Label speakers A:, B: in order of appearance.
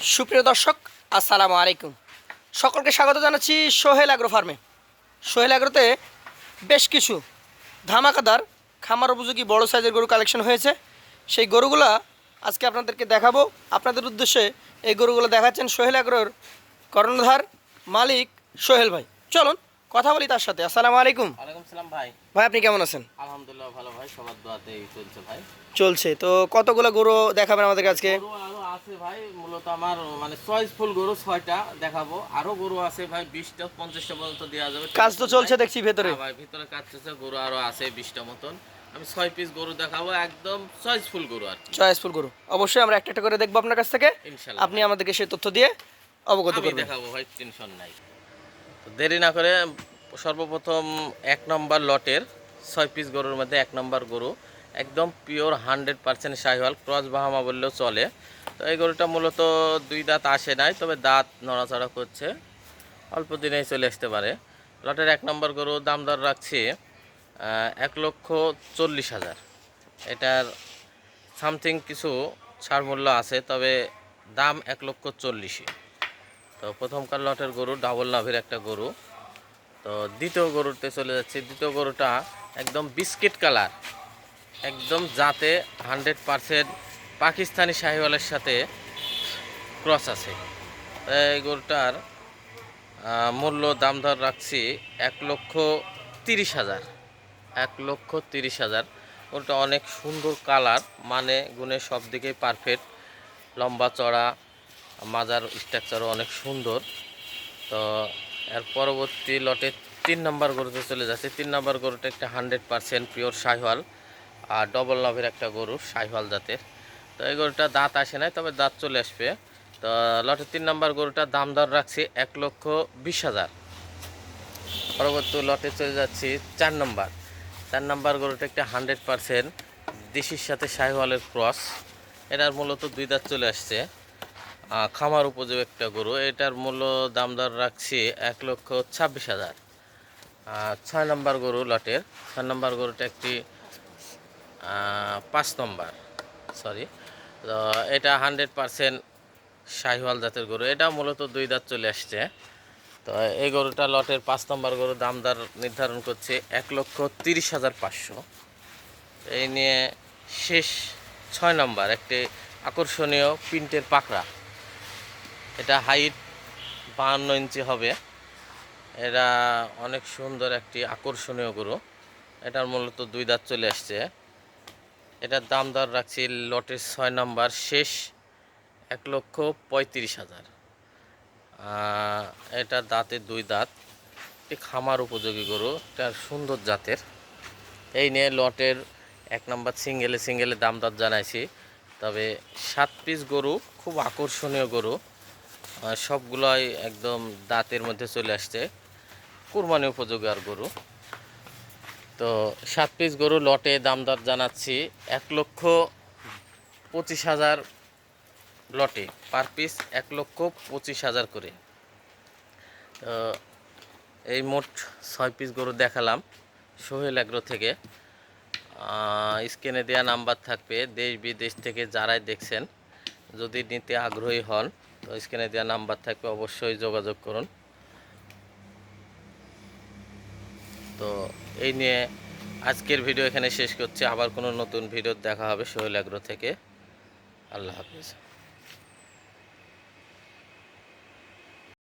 A: সুপ্রিয় দর্শক, আসসালামু আলাইকুম। সকলকে স্বাগত জানাচ্ছি সোহেল আগ্রো ফার্মে সোহেল আগ্রোতে বেশ কিছু ধামাকাদার, খামার উপযোগী বড় সাইজের গরু কালেকশন হয়েছে। সেই গরুগুলা আজকে আপনাদেরকে দেখাবো। আপনাদের উদ্দেশ্যে এই গরুগুলো দেখাচ্ছেন সোহেল অ্যাগ্রোর কর্ণধার মালিক সোহেল ভাই। চলুন কথা বলি তার সাথে। আসসালামু আলাইকুম।
B: ওয়ালাইকুম সালাম ভাই।
A: ভাই আপনি কেমন আছেন?
B: আলহামদুলিল্লাহ ভালো ভাই সবার দোয়াতেই চলছে ভাই।
A: চলছে। তো কতগুলো গরু দেখাবেন আমাদের আজকে?
B: গরু আরও আছে ভাই মূলত আমার মানে চয়েস ফুল গরু ছয়টা দেখাবো। আরও গরু আছে ভাই বিশটা পঞ্চাশটা পর্যন্ত দেওয়া যাবে।
A: কাজ তো চলছে দেখছি ভেতরে।
B: হ্যাঁ ভাই ভিতরে কাজ চলছে গরু আরও আছে বিশটা মতন। আমি ছয় পিস গরু দেখাবো একদম চয়েস ফুল গরু আর কি।
A: চয়েসফুল গরু। অবশ্যই আমরা একটা একটা করে দেখব আপনার কাছ থেকে।
B: ইনশাল্লাহ
A: আপনি আমাদেরকে সেই তথ্য দিয়ে অবগত
B: আমি
A: করবেন।
B: দেখাবো ভাই টেনশন নাই। দেরি না করে সর্বপ্রথম এক নম্বর লটের ছয় পিস গরুর মধ্যে এক নম্বর গরু, একদম pure hundred percent Sahiwal, cross Bahama বললেও চলে। তো এই গরুটা মূলত দুই দাঁত আসে নাই, তবে দাঁত নড়াচড়া করছে, অল্প দিনেই চলে আসতে পারে। লটের এক নম্বর গরু, দাম দর রাখছি এক লক্ষ চল্লিশ হাজার। এটার সামথিং কিছু ছাড় মূল্য আছে, তবে দাম এক লক্ষ চল্লিশই। তো প্রথমকার লটের গরু, ডাবল নাভির একটা গরু। তো দ্বিতীয় গরুতে চলে যাচ্ছে। দ্বিতীয় গরুটা একদম বিস্কিট কালার। একদম যাতে হান্ড্রেড পারসেন্ট পাকিস্তানি শাহিওয়ালের সাথে ক্রস আছে। এই গরুটার মূল্য দাম দর রাখছি এক লক্ষ তিরিশ হাজার। এক লক্ষ তিরিশ হাজার। গরুটা অনেক সুন্দর কালার মানে গুণে সব দিকেই পারফেক্ট লম্বা চড়া মাজার স্ট্রাকচারও অনেক সুন্দর। তো এর পরবর্তী লটে তিন নম্বর গরুতে চলে যাচ্ছে। তিন নম্বর গরুটা একটা হান্ড্রেড পারসেন্ট পিওর শাহিওয়াল আর ডবল লাভের একটা গরু, শাহিওয়াল জাতের। তো এই গরুটা দাঁত আসে নাই, তবে দাঁত চলে আসবে। তো লটে তিন নম্বর গরুটার দাম দর রাখছি এক লক্ষ বিশ হাজার। পরবর্তী লটে চলে যাচ্ছি চার নম্বর। চার নম্বর গরুটা একটা হান্ড্রেড পারসেন্ট দেশির সাথে শাহিওয়ালের ক্রস এটার মূলত দুই দাঁত চলে আসছে। খামার উপযোগী একটা গরু। এটার মূল্য দাম দর রাখছি এক লক্ষ ছাব্বিশ হাজার। ছয় নম্বর গরু লটের। ছয় নম্বর গরুটা একটি পাঁচ নম্বর সরি তো এটা হান্ড্রেড পারসেন্ট শাহিওয়াল জাতের গরু। এটা মূলত দুই দাঁত চলে আসছে। তো এই গরুটা লটের পাঁচ নম্বর গরু, দাম দর নির্ধারণ করছে এক লক্ষ তিরিশ হাজার পাঁচশো। এই নিয়ে শেষ ছয় নম্বর, একটি আকর্ষণীয় প্রিন্টের পাকড়া। এটা হাইট বাহান্ন ইঞ্চি হবে। এটা অনেক সুন্দর একটি আকর্ষণীয় গরু। এটার মূলত দুই দাঁত চলে আসছে। এটার দাম দর রাখছি লটের ছয় নম্বর, শেষ এক লক্ষ পঁয়ত্রিশ হাজার। এটা দাঁতের দুই দাঁত। একটি খামার উপযোগী গরু এটা সুন্দর জাতের। এই নিয়ে লটের এক নম্বর সিঙ্গেলে সিঙ্গেলে দাম দর জানাইছি। তবে সাত পিস গরু, খুব আকর্ষণীয় গরু। সবগুলোই একদম দাঁতের মধ্যে চলে আসছে। কুরবানি উপযোগী আর গরু। তো সাত পিস গরু লটে দাম দর জানাচ্ছি এক লক্ষ পঁচিশ হাজার লটে। পার পিস এক লক্ষ পঁচিশ হাজার করে। তো এই মোট ছয় পিস গরু দেখালাম সোহেল অ্যাগ্রো থেকে। স্ক্রিনে দেওয়া নাম্বার থাকবে। দেশ বিদেশ থেকে যারাই দেখছেন, যদি নিতে আগ্রহী হন তো স্ক্রিনে দেওয়া নাম্বার থাকবে, অবশ্যই যোগাযোগ করুন। তো এই নিয়ে আজকের ভিডিও এখানে শেষ করছি। আবার কোনো নতুন ভিডিও দেখা হবে সোহেল অ্যাগ্রো থেকে। আল্লাহ হাফিজ।